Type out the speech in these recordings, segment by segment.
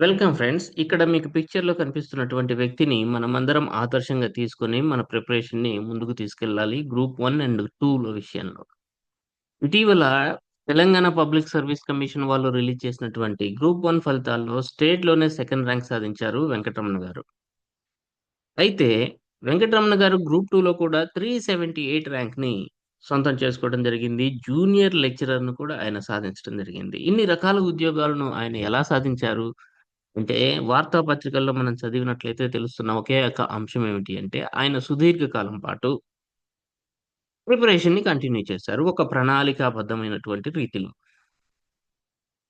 Welcome friends. ఇక్కడ మీకు పిక్చర్‌లో కనిపిస్తున్నటువంటి వ్యక్తిని మనమందరం ఆదర్శంగా తీసుకొని మన ప్రిపరేషన్‌ని ముందుకు తీసుకెళ్ళాలి. గ్రూప్ వన్ అండ్ టూలో విషయంలో. ఇటీవల తెలంగాణ పబ్లిక్ సర్వీస్ కమిషన్ వాళ్ళు రిలీజ్ చేసినటువంటి గ్రూప్ వన్ ఫలితాల్లో స్టేట్‌లోనే సెకండ్ ర్యాంక్ సాధించారు వెంకటరమణ గారు. అయితే వెంకటరమణ గారు గ్రూప్ టూలో కూడా 378 ర్యాంక్‌ని సొంతం చేసుకోవడం జరిగింది. జూనియర్ లెక్చరర్‌ను కూడా ఆయన సాధించడం జరిగింది. ఇన్ని రకాల ఉద్యోగాలను ఆయన ఎలా సాధించారు? అంటే వార్తాపత్రికల్లో మనం చదివినట్లయితే తెలుస్తున్న ఒకే ఒక అంశం ఏమిటి అంటే, ఆయన సుదీర్ఘకాలం పాటు ప్రిపరేషన్‌ని కంటిన్యూ చేశారు. ఒక ప్రణాళికాబద్ధమైనటువంటి రీతిలో.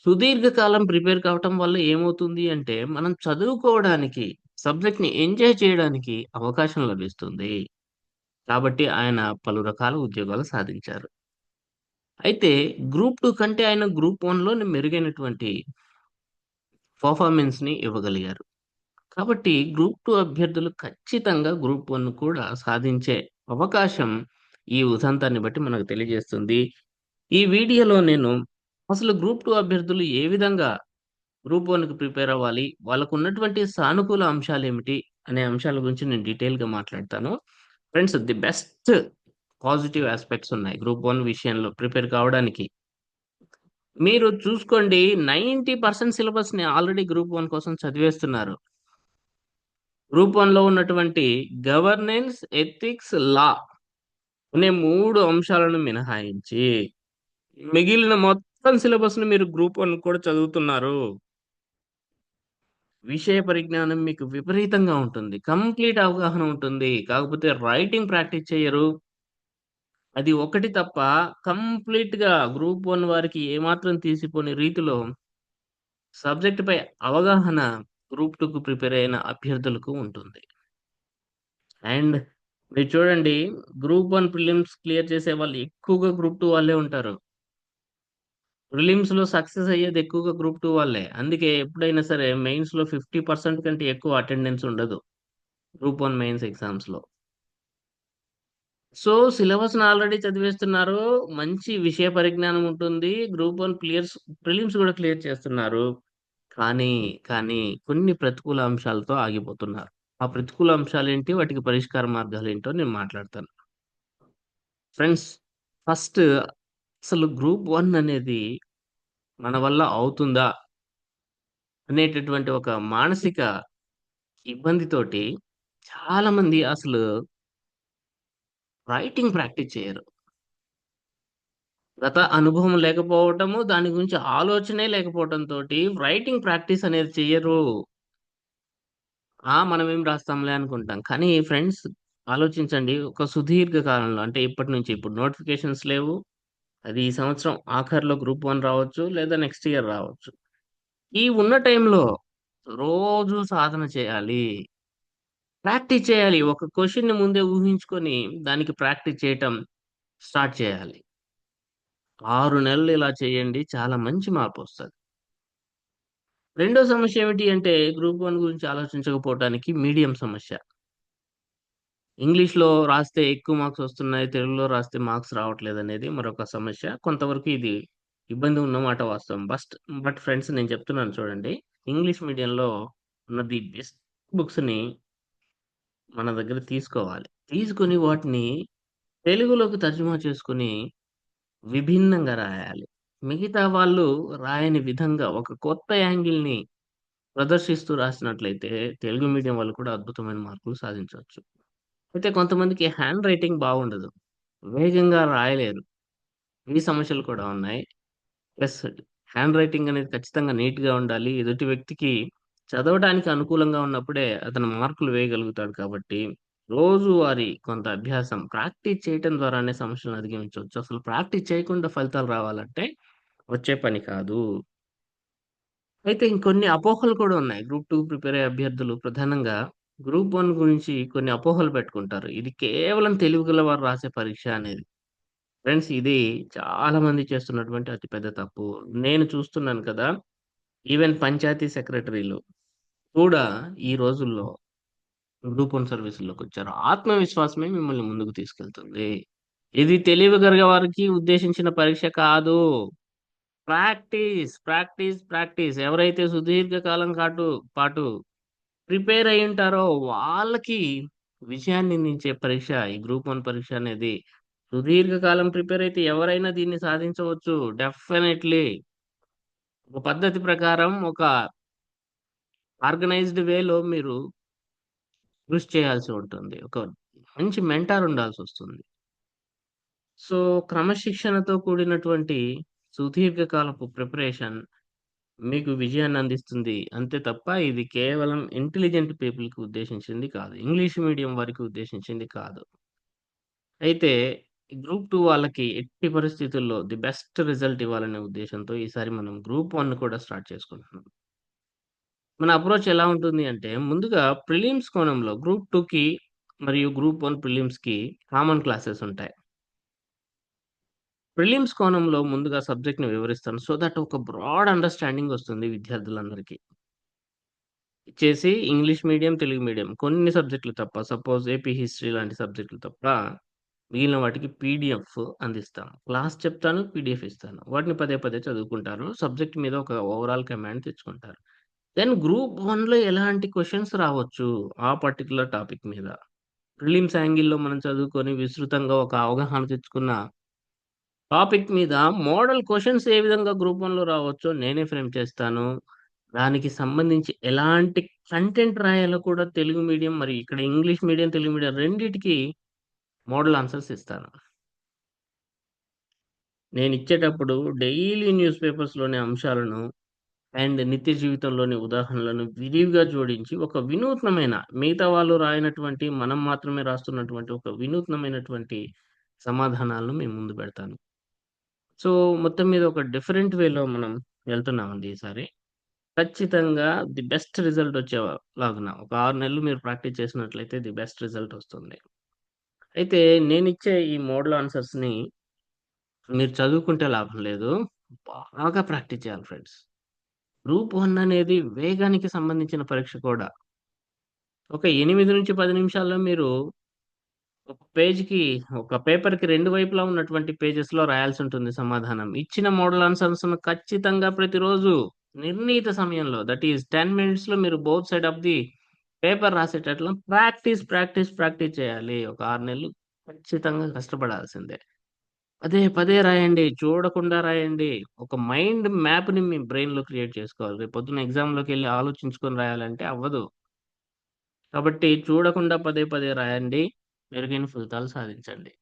సుదీర్ఘకాలం ప్రిపేర్ కావటం వల్ల ఏమవుతుంది అంటే, మనం చదువుకోవడానికి, సబ్జెక్ట్‌ని ఎంజాయ్ చేయడానికి అవకాశం లభిస్తుంది. కాబట్టి ఆయన పలు రకాల ఉద్యోగాలు సాధించారు. అయితే గ్రూప్ టూ కంటే ఆయన గ్రూప్ వన్లో మెరుగైనటువంటి పర్ఫార్మెన్స్‌ని ఇవ్వగలిగారు. కాబట్టి గ్రూప్ టూ అభ్యర్థులు ఖచ్చితంగా గ్రూప్ వన్ కూడా సాధించే అవకాశం ఈ ఉదంతాన్ని బట్టి మనకు తెలియజేస్తుంది. ఈ వీడియోలో నేను అసలు గ్రూప్ టూ అభ్యర్థులు ఏ విధంగా గ్రూప్ వన్కి ప్రిపేర్ అవ్వాలి? వాళ్ళకు ఉన్నటువంటి సానుకూల అంశాలు ఏమిటి అనే అంశాల గురించి నేను డీటెయిల్‌గా మాట్లాడతాను. Friends the best positive aspects ఉన్నాయి గ్రూప్ వన్ విషయంలో ప్రిపేర్ కావడానికి. మీరు చూసుకోండి 90% సిలబస్‌ని ఆల్రెడీ గ్రూప్ వన్ కోసం చదివేస్తున్నారు. గ్రూప్ 1లో ఉన్నటువంటి గవర్నెన్స్, ఎథిక్స్, లా అనే మూడు అంశాలను మినహాయించి, మిగిలిన మొత్తం సిలబస్‌ని మీరు గ్రూప్ వన్ కూడా చదువుతున్నారు. విషయ పరిజ్ఞానం మీకు విపరీతంగా ఉంటుంది. కంప్లీట్ అవగాహన ఉంటుంది. కాకపోతే రైటింగ్ ప్రాక్టీస్ చేయరు అది ఒకటి తప్ప కంప్లీట్‌గా గ్రూప్ వన్ వారికి ఏమాత్రం తీసిపోని రీతిలో సబ్జెక్ట్ పై అవగాహన గ్రూప్ టూకు ప్రిపేర్ అయిన అభ్యర్థులకు ఉంటుంది. అండ్ మీరు చూడండి గ్రూప్ వన్ ప్రిలిమ్స్ క్లియర్ చేసే వాళ్ళు ఎక్కువగా గ్రూప్ టూ వాళ్ళే ఉంటారు. ప్రిలిమ్స్‌లో సక్సెస్ అయ్యేది ఎక్కువగా గ్రూప్ టూ వాళ్ళే. అందుకే ఎప్పుడైనా సరే మెయిన్స్లో ఫిఫ్టీ పర్సెంట్ కంటే ఎక్కువ అటెండెన్స్ ఉండదు. గ్రూప్ వన్ మెయిన్స్ ఎగ్జామ్స్లో సో, సిలబస్ ఆల్రెడీ చదివేస్తున్నారు. మంచి విషయ పరిజ్ఞానం ఉంటుంది. గ్రూప్ వన్ క్లియర్స్ ప్రిలిమ్స్ కూడా క్లియర్ చేస్తున్నారు. కానీ, కానీ కొన్ని ప్రతికూల అంశాలతో ఆగిపోతున్నారు. ఆ ప్రతికూల అంశాలు ఏంటి వాటికి పరిష్కార మార్గాలు ఏంటో నేను మాట్లాడతాను. ఫ్రెండ్స్ ఫస్ట్ అసలు గ్రూప్ వన్ అనేది మన వల్ల అవుతుందా? అనేటటువంటి ఒక మానసిక ఇబ్బందితోటి చాలామంది అసలు రైటింగ్ ప్రాక్టీస్ చేయరు. గత అనుభవం లేకపోవటము, దాని గురించి ఆలోచనే లేకపోవటంతోటి రైటింగ్ ప్రాక్టీస్ అనేది చేయరు ఆ! మనం ఏం రాస్తాంలే అనుకుంటాం. కానీ ఫ్రెండ్స్ ఆలోచించండి. ఒక సుదీర్ఘ కాలంలో అంటే ఇప్పటి నుంచి ఇప్పుడు నోటిఫికేషన్స్ లేవు. అది ఈ సంవత్సరం ఆఖరిలో గ్రూప్ వన్ రావచ్చు. లేదా నెక్స్ట్ ఇయర్ రావచ్చు. ఈ ఉన్న టైంలో రోజు సాధన చేయాలి. ప్రాక్టీస్ చేయాలి. ఒక క్వశ్చన్ని ముందే ఊహించుకొని దానికి ప్రాక్టీస్ చేయటం స్టార్ట్ చేయాలి. ఆరు నెలలు ఇలా చేయండి. చాలా మంచి మార్పు వస్తుంది రెండో సమస్య ఏమిటి అంటే గ్రూప్ వన్ గురించి ఆలోచించకపోవటానికి మీడియం సమస్య. ఇంగ్లీష్‌లో రాస్తే ఎక్కువ మార్క్స్ వస్తున్నాయి. తెలుగులో రాస్తే మార్క్స్ రావట్లేదు అనేది మరొక సమస్య. కొంతవరకు ఇది ఇబ్బంది ఉన్నమాట వాస్తవం. బస్ట్ బట్ ఫ్రెండ్స్ నేను చెప్తున్నాను చూడండి. ఇంగ్లీష్ మీడియంలో ఉన్న ది బెస్ట్ బుక్స్‌ని మన దగ్గర తీసుకోవాలి. తీసుకొని వాటిని తెలుగులోకి తర్జుమా చేసుకొని విభిన్నంగా రాయాలి. మిగతా వాళ్ళు రాయని విధంగా ఒక కొత్త యాంగిల్‌ని ప్రదర్శిస్తూ రాసినట్లయితే తెలుగు మీడియం వాళ్ళు కూడా అద్భుతమైన మార్కులు సాధించొచ్చు. అయితే కొంతమందికి హ్యాండ్ రైటింగ్ బాగుండదు. వేగంగా రాయలేరు. ఈ సమస్యలు కూడా ఉన్నాయి. ప్లస్ హ్యాండ్ రైటింగ్ అనేది ఖచ్చితంగా నీట్‌గా ఉండాలి. ఎదుటి వ్యక్తికి చదవడానికి అనుకూలంగా ఉన్నప్పుడే అతను మార్కులు వేయగలుగుతాడు కాబట్టి, రోజువారి కొంత అభ్యాసం ప్రాక్టీస్ చేయటం ద్వారానే సమస్యలను అధిగమించవచ్చు అసలు ప్రాక్టీస్ చేయకుండా ఫలితాలు రావాలంటే వచ్చే పని కాదు. అయితే ఇంకొన్ని అపోహలు కూడా ఉన్నాయి. గ్రూప్ టూ ప్రిపేర్ అయ్యే అభ్యర్థులు ప్రధానంగా గ్రూప్ వన్ గురించి కొన్ని అపోహలు పెట్టుకుంటారు. ఇది కేవలం తెలివిగల వారు రాసే పరీక్ష అనేది. ఫ్రెండ్స్ ఇది చాలా మంది చేస్తున్నటువంటి అతి పెద్ద తప్పు. నేను చూస్తున్నాను కదా! ఈవెన్ పంచాయతీ సెక్రటరీలు కూడా ఈ రోజుల్లో గ్రూప్ 1 సర్వీసుల్లోకొచ్చారు. ఆత్మవిశ్వాసమే మిమ్మల్ని ముందుకు తీసుకెళ్తుంది. ఇది తెలివిగల వారికి ఉద్దేశించిన పరీక్ష కాదు. Practice, practice, practice. ఎవరైతే సుదీర్ఘ కాలం కాటు పాటు ప్రిపేర్ అయ్యుంటారో వాళ్ళకి విజయాన్ని అందించే పరీక్ష ఈ గ్రూప్ వన్ పరీక్ష అనేది. సుదీర్ఘ కాలం ప్రిపేర్ అయితే ఎవరైనా దీన్ని సాధించవచ్చు. డెఫినెట్లీ ఒక పద్ధతి ప్రకారం ఒక ఆర్గనైజ్డ్ వేలో మీరు కృషి చేయాల్సి ఉంటుంది. ఒక మంచి మెంటార్ ఉండాల్సొస్తుంది. సో, క్రమశిక్షణతో కూడినటువంటి సుదీర్ఘకాలపు ప్రిపరేషన్ మీకు విజయాన్ని అందిస్తుంది. అంతే తప్ప ఇది కేవలం ఇంటెలిజెంట్ పీపుల్‌కి ఉద్దేశించింది కాదు. ఇంగ్లీష్ మీడియం వారికి ఉద్దేశించింది కాదు. అయితే గ్రూప్ టూ వాళ్ళకి ఎట్టి పరిస్థితుల్లో ది బెస్ట్ రిజల్ట్ ఇవ్వాలనే ఉద్దేశంతో ఈసారి మనం గ్రూప్ వన్ కూడా స్టార్ట్ చేసుకుంటున్నాం. మన అప్రోచ్ ఎలా ఉంటుంది అంటే ముందుగా ప్రిలిమ్స్ కోణంలో గ్రూప్ టూకి మరియు గ్రూప్ వన్ ప్రిలిమ్స్‌కి కామన్ క్లాసెస్ ఉంటాయి. ప్రిలిమ్స్ కోణంలో ముందుగా సబ్జెక్ట్‌ని వివరిస్తాను. సో దట్ ఒక బ్రాడ్ అండర్‌స్టాండింగ్ వస్తుంది విద్యార్థులందరికీ. చేసి ఇంగ్లీష్ మీడియం, తెలుగు మీడియం కొన్ని సబ్జెక్టులు తప్ప సపోజ్ ఏపీ హిస్టరీ లాంటి సబ్జెక్టులు తప్ప మిగిలిన వాటికి పీడిఎఫ్ అందిస్తాను. క్లాస్ చెప్తాను, పీడీఎఫ్ ఇస్తాను. వాటిని పదే పదే చదువుకుంటారు. సబ్జెక్ట్ మీద ఒక ఓవరాల్ కమాండ్ తెచ్చుకుంటారు. దెన్ గ్రూప్ వన్లో ఎలాంటి క్వశ్చన్స్ రావచ్చు ఆ పర్టిక్యులర్ టాపిక్ మీద. ప్రిలిమ్స్ యాంగిల్‌లో మనం చదువుకొని విస్తృతంగా ఒక అవగాహన తెచ్చుకున్న టాపిక్ మీద మోడల్ క్వశ్చన్స్ ఏ విధంగా గ్రూప్ వన్లో రావచ్చో నేనే ఫ్రేమ్ చేస్తాను. దానికి సంబంధించి ఎలాంటి కంటెంట్ రాయాలో కూడా తెలుగు మీడియం మరి ఇక్కడ ఇంగ్లీష్ మీడియం, తెలుగు మీడియం రెండిటికి మోడల్ ఆన్సర్స్ ఇస్తాను. నేను ఇచ్చేటప్పుడు డైలీ న్యూస్ పేపర్స్‌లోని అంశాలను అండ్ నిత్య జీవితంలోని ఉదాహరణలను విరివిగా జోడించి ఒక వినూత్నమైన మిగతా వాళ్ళు రాయనటువంటి మనం మాత్రమే రాస్తున్నటువంటి ఒక వినూత్నమైనటువంటి సమాధానాలను మేము ముందు పెడతాను. సో, మొత్తం మీద ఒక డిఫరెంట్ వేలో మనం వెళ్తున్నామండి ఈసారి. ఖచ్చితంగా ది బెస్ట్ రిజల్ట్ వచ్చేలాగున ఒక ఆరు నెలలు మీరు ప్రాక్టీస్ చేసినట్లయితే ది బెస్ట్ రిజల్ట్ వస్తుంది. అయితే నేను ఇచ్చే ఈ మోడల్ ఆన్సర్స్‌ని మీరు చదువుకుంటే లాభం లేదు. బాగా ప్రాక్టీస్ చేయాలి ఫ్రెండ్స్. గ్రూప్ వన్ అనేది వేగానికి సంబంధించిన పరీక్ష కూడా. ఒక 8-10 నిమిషాల్లో మీరు ఒక పేజ్‌కి ఒక పేపర్‌కి రెండు వైపులా ఉన్నటువంటి పేజెస్‌లో రాయాల్సుంటుంది సమాధానం. ఇచ్చిన మోడల్ ఆన్సర్స్‌ను ఖచ్చితంగా ప్రతిరోజు నిర్ణీత సమయంలో దట్ ఈస్ 10 మినిట్స్‌లో మీరు both side of the paper రాసేటట్లు practice, practice, practice చేయాలి. ఒక ఆరు నెలలు ఖచ్చితంగా కష్టపడాల్సిందే. పదే పదే రాయండి. చూడకుండా రాయండి. ఒక మైండ్ మ్యాప్‌ని మీ బ్రెయిన్‌లో క్రియేట్ చేసుకోవాలి. రేపు పొద్దున్న ఎగ్జామ్‌లోకెళ్ళి ఆలోచించుకొని రాయాలంటే అవ్వదు. కాబట్టి చూడకుండా పదే పదే రాయండి. మెరుగైన ఫలితాలు సాధించండి.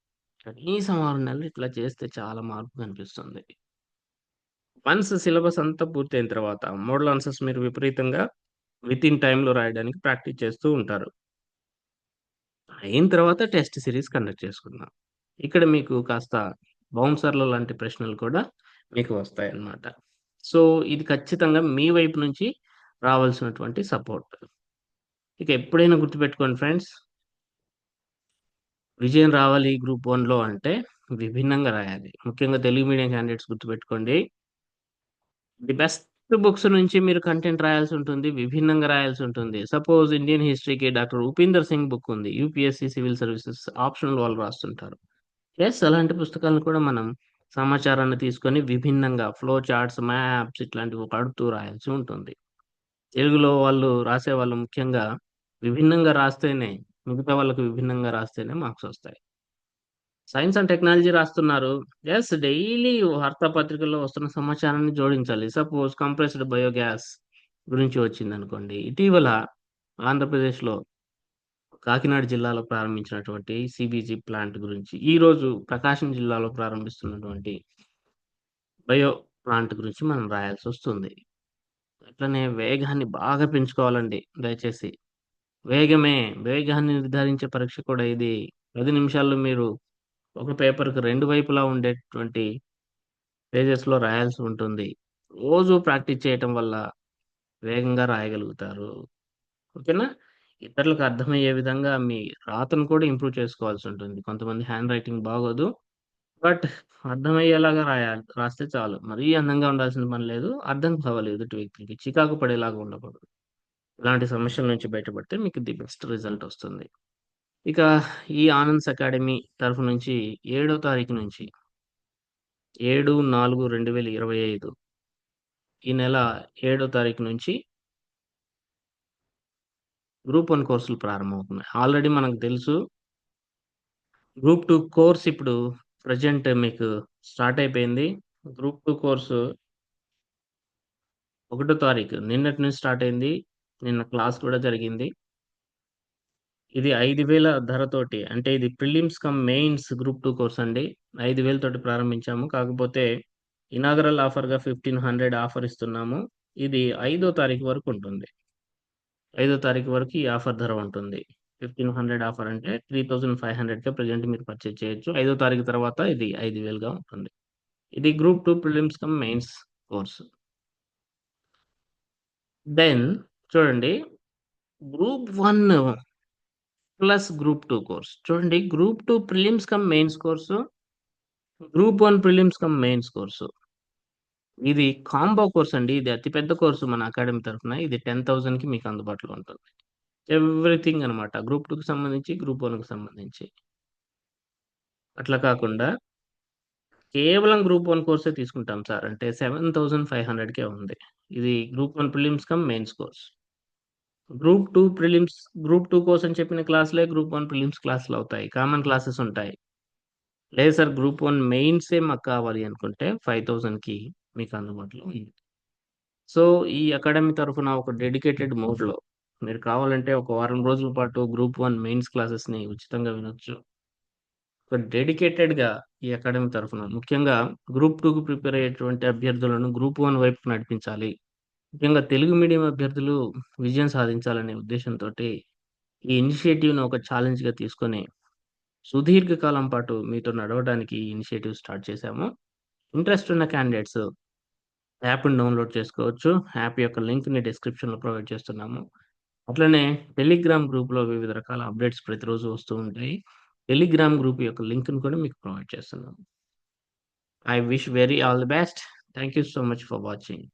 కనీసం ఆరు నెలలు ఇట్లా చేస్తే చాలా మార్పు కనిపిస్తుంది. వన్స్ సిలబస్ అంతా పూర్తయిన తర్వాత మోడల్ ఆన్సర్స్ మీరు విపరీతంగా వితిన్ టైంలో రాయడానికి ప్రాక్టీస్ చేస్తూ ఉంటారు. అయిన తర్వాత టెస్ట్ సిరీస్ కండక్ట్ చేసుకుందాం. ఇక్కడ మీకు కాస్త బౌన్సర్‌ల లాంటి ప్రశ్నలు కూడా మీకు వస్తాయన్నమాట. సో, ఇది ఖచ్చితంగా మీ వైపు నుంచి రావాల్సినటువంటి సపోర్ట్. ఇక ఎప్పుడైనా గుర్తుపెట్టుకోండి ఫ్రెండ్స్. విజయం రావాలి గ్రూప్ వన్లో అంటే విభిన్నంగా రాయాలి. ముఖ్యంగా తెలుగు మీడియం క్యాండిడేట్స్ గుర్తుపెట్టుకోండి. ది బెస్ట్ బుక్స్ నుంచి మీరు కంటెంట్ రాయాల్సి ఉంటుంది విభిన్నంగా రాయాల్సి ఉంటుంది సపోజ్ ఇండియన్ హిస్టరీకి డాక్టర్ ఉపీందర్ సింగ్ బుక్ ఉంది. యూపీఎస్సీ సివిల్ సర్వీసెస్ ఆప్షనల్ వాళ్ళు రాస్తుంటారు. ఎస్ అలాంటి పుస్తకాలను కూడా మనం సమాచారాన్ని తీసుకొని విభిన్నంగా ఫ్లో చార్ట్స్, మ్యాప్స్ ఇట్లాంటివి వాడుతూ రాయాల్సి ఉంటుంది. తెలుగులో వాళ్ళు రాసేవాళ్ళు ముఖ్యంగా విభిన్నంగా రాస్తేనే మిగతా వాళ్ళకి విభిన్నంగా రాస్తేనే మార్క్స్ వస్తాయి. సైన్స్ అండ్ టెక్నాలజీ రాస్తున్నారు. ఎస్ డైలీ వార్తాపత్రికల్లో వస్తున్న సమాచారాన్ని జోడించాలి. సపోజ్ కంప్రెస్డ్ బయోగ్యాస్ గురించి వచ్చింది అనుకోండి ఇటీవల ఆంధ్రప్రదేశ్‌లో కాకినాడ జిల్లాలో ప్రారంభించినటువంటి సిబిజీ ప్లాంట్ గురించి, ఈరోజు ప్రకాశం జిల్లాలో ప్రారంభిస్తున్నటువంటి బయో ప్లాంట్ గురించి మనం రాయాల్సి వస్తుంది అట్లనే వేగాన్ని బాగా పెంచుకోవాలండి దయచేసి. వేగమే వేగాన్ని నిర్ధారించే పరీక్ష కూడా ఇది. పది నిమిషాల్లో మీరు ఒక పేపర్‌కి రెండు వైపులా ఉండేటువంటి పేజెస్‌లో రాయాల్సి ఉంటుంది. రోజు ప్రాక్టీస్ చేయటం వల్ల వేగంగా రాయగలుగుతారు. ఓకేనా? ఇతరులకు అర్థమయ్యే విధంగా మీ రాతను కూడా ఇంప్రూవ్ చేసుకోవాల్సి ఉంటుంది కొంతమంది హ్యాండ్ రైటింగ్ బాగోదు. బట్ అర్థమయ్యేలాగా రాయాలి. రాస్తే చాలు. మరీ అందంగా ఉండాల్సిన పని లేదు. అర్థం కావాలి ఎదుటి వ్యక్తికి. చికాకు పడేలాగా ఉండకూడదు. ఇలాంటి సమస్యల నుంచి బయటపడితే మీకు ది బెస్ట్ రిజల్ట్ వస్తుంది. ఇక ఈ ఆనంద్స్ అకాడమీ తరఫు నుంచి ఏడో తారీఖు నుంచి 7, 4, 2025 ఈ నెల ఏడో తారీఖు నుంచి గ్రూప్ వన్ కోర్సులు ప్రారంభమవుతున్నాయి. ఆల్రెడీ మనకు తెలుసు గ్రూప్ టూ కోర్స్ ఇప్పుడు ప్రెజెంట్ మీకు స్టార్ట్ అయిపోయింది. గ్రూప్ టూ కోర్సు ఒకటో తారీఖు నిన్నటి నుంచి స్టార్ట్ అయింది. నిన్న క్లాస్ కూడా జరిగింది. ఇది ఐదు వేల ధరతోటి అంటే ఇది prelims cum mains group two course అండి. ఐదు వేలతోటి ప్రారంభించాము. కాకపోతే ఇనాగరల్ ఆఫర్‌గా 1500 ఆఫర్ ఇస్తున్నాము. ఇది ఐదో తారీఖు వరకు ఉంటుంది. ఐదో తారీఖు వరకు ఈ ఆఫర్ ధర ఉంటుంది. 1500 ఆఫర్ అంటే 3500కే ప్రెజెంట్ మీరు పర్చేజ్ చేయొచ్చు. ఐదో తారీఖు తర్వాత ఇది 5000గా ఉంటుంది. ఇది group two prelims cum mains course. Then చూడండి group one plus group two course. చూడండి group two prelims cum mains course. Group one prelims cum mains course. ఇది కాంబో కోర్స్ అండి. ఇది అతిపెద్ద కోర్సు మన అకాడమీ తరఫున. ఇది 10,000కి మీకు అందుబాటులో ఉంటుంది. ఎవ్రీథింగ్ అనమాట గ్రూప్ టూకి సంబంధించి, గ్రూప్ వన్కి సంబంధించి. అట్లా కాకుండా కేవలం గ్రూప్ వన్ కోర్సే తీసుకుంటాం సార్ అంటే 7500కే ఉంది. ఇది group one prelims cum mains course. Group two prelims group 2 కోసం చెప్పిన క్లాసులే గ్రూప్ వన్ ప్రిలిమ్స్ క్లాసులవుతాయి. కామన్ క్లాసెస్ ఉంటాయి. లేదు సార్ గ్రూప్ వన్ మెయిన్సే మాకు కావాలి అనుకుంటే 5000కి మీకు అందుబాటులో ఉంది. సో, ఈ అకాడమీ తరఫున ఒక డెడికేటెడ్ మోడ్‌లో మీరు కావాలంటే ఒక వారం రోజుల పాటు గ్రూప్ వన్ మెయిన్స్ క్లాసెస్‌ని ఉచితంగా వినొచ్చు. ఒక డెడికేటెడ్‌గా ఈ అకాడమీ తరఫున ముఖ్యంగా గ్రూప్ టూకు ప్రిపేర్ అయ్యేటువంటి అభ్యర్థులను గ్రూప్ వన్ వైపు నడిపించాలి. ముఖ్యంగా తెలుగు మీడియం అభ్యర్థులు విజయం సాధించాలనే ఉద్దేశంతో ఈ ఇనిషియేటివ్ను ఒక ఛాలెంజ్‌గా తీసుకొని సుదీర్ఘ కాలం పాటు మీతో నడవడానికి ఈ ఇనిషియేటివ్ స్టార్ట్ చేశాము. ఇంట్రెస్ట్ ఉన్న క్యాండిడేట్స్ యాప్‌ని డౌన్‌లోడ్ చేసుకోవచ్చు. యాప్ యొక్క లింక్‌ని డిస్క్రిప్షన్‌లో ప్రొవైడ్ చేస్తున్నాము. అట్లనే టెలిగ్రామ్ గ్రూప్‌లో వివిధ రకాల అప్డేట్స్ ప్రతిరోజు వస్తూ ఉంటాయి. టెలిగ్రామ్ గ్రూప్ యొక్క లింక్ను కూడా మీకు ప్రొవైడ్ చేస్తున్నాము. I wish very all the best. Thank you so much for watching.